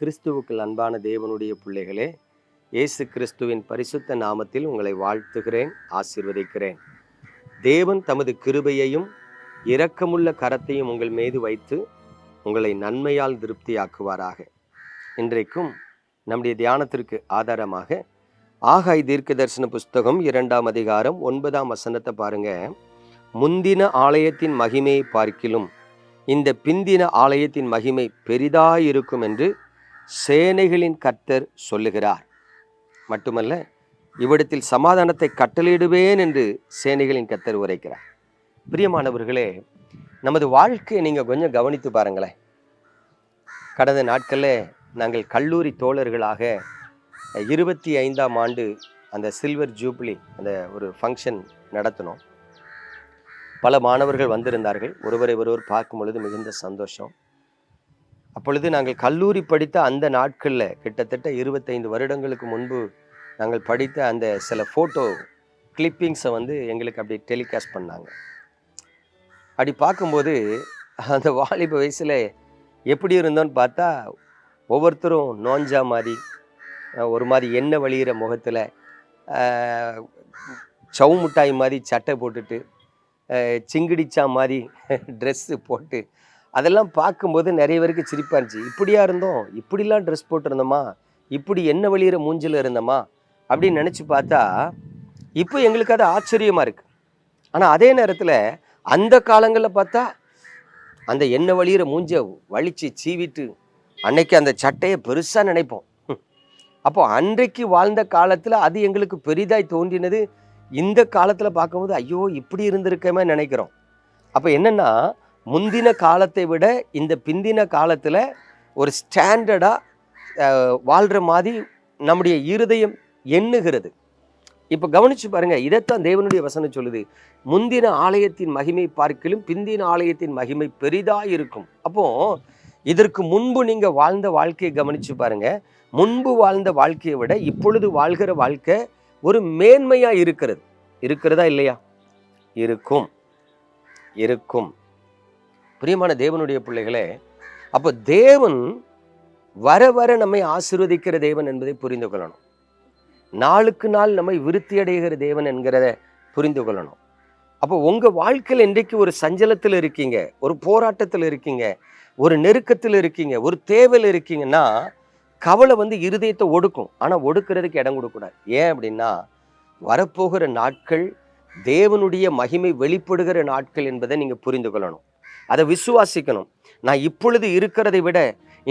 கிறிஸ்துவுக்குள் அன்பான தேவனுடைய பிள்ளைகளே இயேசு கிறிஸ்துவின் பரிசுத்த நாமத்தில் உங்களை வாழ்த்துகிறேன் ஆசீர்வதிக்கிறேன். தேவன் தமது கிருபையையும் இரக்கமுள்ள கரத்தையும் உங்கள் மீது வைத்து உங்களை நன்மையால் திருப்தியாக்குவாராக. இன்றைக்கும் நம்முடைய தியானத்திற்கு ஆதாரமாக ஆகாய் தீர்க்க தரிசன புஸ்தகம் இரண்டாம் அதிகாரம் ஒன்பதாம் வசனத்தை பாருங்க. முந்தின ஆலயத்தின் மகிமையை பார்க்கிலும் இந்த பிந்தின ஆலயத்தின் மகிமை பெரிதாயிருக்கும் என்று சேனைகளின் கர்த்தர் சொல்லுகிறார். மட்டுமல்ல இவ்விடத்தில் சமாதானத்தை கட்டளையிடுவேன் என்று சேனைகளின் கர்த்தர் உரைக்கிறார். பிரியமானவர்களே நமது வாழ்க்கையை நீங்கள் கொஞ்சம் கவனித்து பாருங்களேன். கடந்த நாட்களில் நாங்கள் கல்லூரி தோழர்களாக இருபத்தி ஐந்தாம் ஆண்டு அந்த சில்வர் ஜூப்ளி அந்த ஒரு ஃபங்க்ஷன் நடத்தினோம். பல மாணவர்கள் வந்திருந்தார்கள். ஒருவரை ஒருவர் பார்க்கும் பொழுது மிகுந்த சந்தோஷம். அப்பொழுது நாங்கள் கல்லூரி படித்த அந்த நாட்களில் கிட்டத்தட்ட இருபத்தைந்து வருடங்களுக்கு முன்பு நாங்கள் படித்த அந்த சில ஃபோட்டோ கிளிப்பிங்ஸை வந்து எங்களுக்கு அப்படி டெலிகாஸ்ட் பண்ணாங்க. அப்படி பார்க்கும்போது அந்த வாலிப வயசில் எப்படி இருந்தோன்னு பார்த்தா ஒவ்வொருத்தரும் நோஞ்சா மாதிரி ஒரு மாதிரி எண்ணெய் வழிகிற முகத்தில் சவு மிட்டாய் மாதிரி சட்டை போட்டுட்டு சிங்கிடிச்சா மாதிரி ட்ரெஸ்ஸு போட்டு அதெல்லாம் பார்க்கும்போது நிறைய பேருக்கு சிரிப்பாக இருந்துச்சு. இப்படியா இருந்தோம்? இப்படிலாம் ட்ரெஸ் போட்டிருந்தோமா? இப்படி என்ன வழியிற மூஞ்சில் இருந்தோமா? அப்படின்னு நினச்சி பார்த்தா இப்போ எங்களுக்கு அது ஆச்சரியமாக இருக்குது ஆனால் அதே நேரத்தில் அந்த காலங்களில் பார்த்தா அந்த எண்ணெய் வழியிற மூஞ்சை வலிச்சு சீவிட்டு அன்னைக்கு அந்த சட்டையை பெருசாக நினைப்போம். அப்போ அன்றைக்கு வாழ்ந்த காலத்தில் அது எங்களுக்கு பெரிதாய் தோன்றினது. இந்த காலத்தில் பார்க்கும்போது ஐயோ இப்படி இருந்திருக்கமே நினைக்கிறோம். அப்போ என்னென்னா முந்தின காலத்தை விட இந்த பிந்தின காலத்தில் ஒரு ஸ்டாண்டர்டாக வாழ்கிற மாதிரி நம்முடைய இருதயம் எண்ணுகிறது. இப்போ கவனித்து பாருங்கள் இதைத்தான் தேவனுடைய வசனம் சொல்லுது. முந்தின ஆலயத்தின் மகிமை பார்க்கிலும் பிந்தின ஆலயத்தின் மகிமை பெரிதாக இருக்கும் அப்போது இதற்கு முன்பு நீங்கள் வாழ்ந்த வாழ்க்கையை கவனிச்சு பாருங்கள் முன்பு வாழ்ந்த வாழ்க்கையை விட இப்பொழுது வாழ்கிற வாழ்க்கை ஒரு மேன்மையாக இருக்கிறது. இருக்கிறதா இல்லையா? இருக்கும். இருக்கும். பிரியமான தேவனுடைய பிள்ளைகளே அப்போ தேவன் வர வர நம்மை ஆசிர்வதிக்கிற தேவன் என்பதை புரிந்து கொள்ளணும். நாளுக்கு நாள் நம்மை விருத்தி அடைகிற தேவன் என்கிறத புரிந்து கொள்ளணும். அப்போ உங்கள் வாழ்க்கையில் இன்றைக்கு ஒரு சஞ்சலத்தில் இருக்கீங்க ஒரு போராட்டத்தில் இருக்கீங்க ஒரு நெருக்கத்தில் இருக்கீங்க ஒரு தேவையில் இருக்கீங்கன்னா கவலை வந்து இருதயத்தை ஒடுக்கும். ஆனால் ஒடுக்கிறதுக்கு இடம் கொடுக்கக்கூடாது. ஏன் அப்படின்னா வரப்போகிற நாட்கள் தேவனுடைய மகிமை வெளிப்படுகிற நாட்கள் என்பதை நீங்கள் புரிந்து கொள்ளணும். அதை விசுவாசிக்கணும். நான் இப்பொழுது இருக்கிறதை விட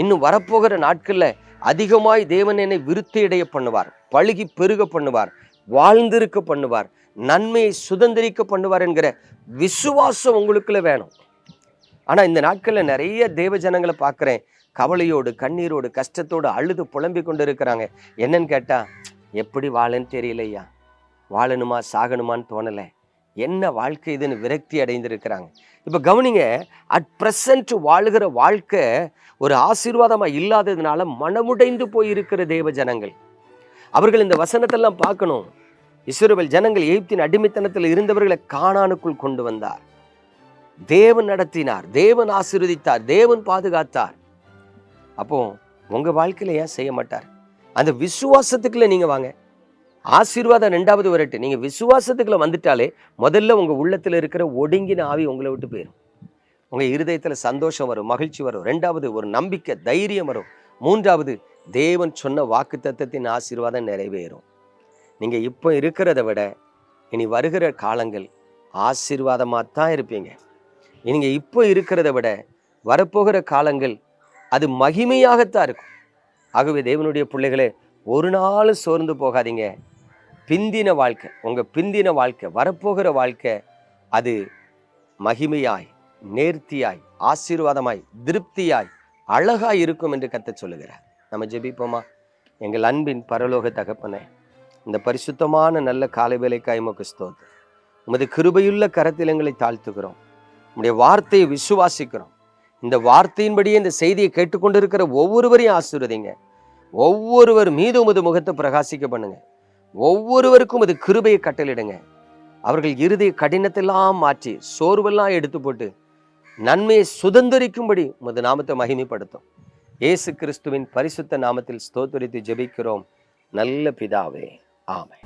இன்னும் வரப்போகிற நாட்களில் அதிகமாய் தேவன் என்னை விருத்தியடைய பண்ணுவார் பழுகி பெருக பண்ணுவார் வாழ்ந்திருக்க பண்ணுவார் நன்மையை சுதந்திரிக்க பண்ணுவார் என்கிற விசுவாசம் உங்களுக்குள்ள வேணும். ஆனால் இந்த நாட்களில் நிறைய தேவ ஜனங்களை பார்க்குறேன் கவலையோடு கண்ணீரோடு கஷ்டத்தோடு அழுது புலம்பி கொண்டு இருக்கிறாங்க என்னன்னு கேட்டால் எப்படி வாழன்னு தெரியலையா? வாழணுமா சாகணுமான்னு தோணலை. என்ன வாழ்க்கை இதுன்னு விரக்தி அடைந்திருக்கிறாங்க. இப்போ கவனிங்க அட் ப்ரெசன்ட் வாழுகிற வாழ்க்கை ஒரு ஆசீர்வாதமாக இல்லாததுனால மனமுடைந்து போயிருக்கிற தேவ ஜனங்கள். அவர்கள் இந்த வசனத்தெல்லாம் பார்க்கணும். இஸ்ரவேல் ஜனங்கள் எகிப்தின் அடிமைத்தனத்தில் இருந்தவர்களை காணானுக்குள் கொண்டு வந்தார். தேவன் நடத்தினார் தேவன் ஆசீர்வதித்தார் தேவன் பாதுகாத்தார். அப்போ உங்கள் வாழ்க்கையில ஏன் செய்ய மாட்டார்? அந்த விசுவாசத்துக்குள்ளே நீங்கள் வாங்க. ஆசீர்வாதம் ரெண்டாவது வரட்டு. நீங்கள் விசுவாசத்துக்குள்ளே வந்துட்டாலே முதல்ல உங்கள் உள்ளத்தில் இருக்கிற ஒடுங்கின ஆவி உங்களை விட்டு போயிடும் உங்கள் இருதயத்தில் சந்தோஷம் வரும் மகிழ்ச்சி வரும். ரெண்டாவது ஒரு நம்பிக்கை தைரியம் வரும். மூன்றாவது தேவன் சொன்ன வாக்கு தத்துவத்தின் ஆசீர்வாதம் நிறைவேறும். நீங்கள் இப்போ இருக்கிறத விட இனி வருகிற காலங்கள் ஆசீர்வாதமாக தான் இருப்பீங்க. நீங்கள் இப்போ இருக்கிறத விட வரப்போகிற காலங்கள் அது மகிமையாகத்தான் இருக்கும். ஆகவே தேவனுடைய பிள்ளைகளே ஒரு நாளும் சோர்ந்து போகாதீங்க. பிந்தின வாழ்க்கை உங்கள் பிந்தின வாழ்க்கை வரப்போகிற வாழ்க்கை அது மகிமையாய் நேர்த்தியாய் ஆசீர்வாதமாய் திருப்தியாய் அழகாய் இருக்கும் என்று கத்த சொல்லுகிறார். நம்ம ஜெபிப்போமா? எங்கள் அன்பின் பரலோக தகப்பனே இந்த பரிசுத்தமான நல்ல காலை வேலைக்காய் உமக்கு உமது கிருபையுள்ள கரத்தில் எங்களை தாழ்த்துகிறோம். உம்முடைய வார்த்தையை விசுவாசிக்கிறோம். இந்த வார்த்தையின்படியே இந்த செய்தியை கேட்டுக்கொண்டிருக்கிற ஒவ்வொருவரையும் ஆசீர்வதிங்க. ஒவ்வொருவர் மீது உமது முகத்தை பிரகாசிக்க பண்ணுங்க. ஒவ்வொருவருக்கும் இது கிருபையை கட்டளிடுங்க அவர்கள் இருதய கடினத்தெல்லாம் மாற்றி சோர்வெல்லாம் எடுத்து போட்டு நன்மையை சுதந்திரிக்கும்படி உமது நாமத்தை மகிமைப்படுத்தும். இயேசு கிறிஸ்துவின் பரிசுத்த நாமத்தில் ஸ்தோத்தரித்து ஜெபிக்கிறோம். நல்ல பிதாவே. ஆமென்.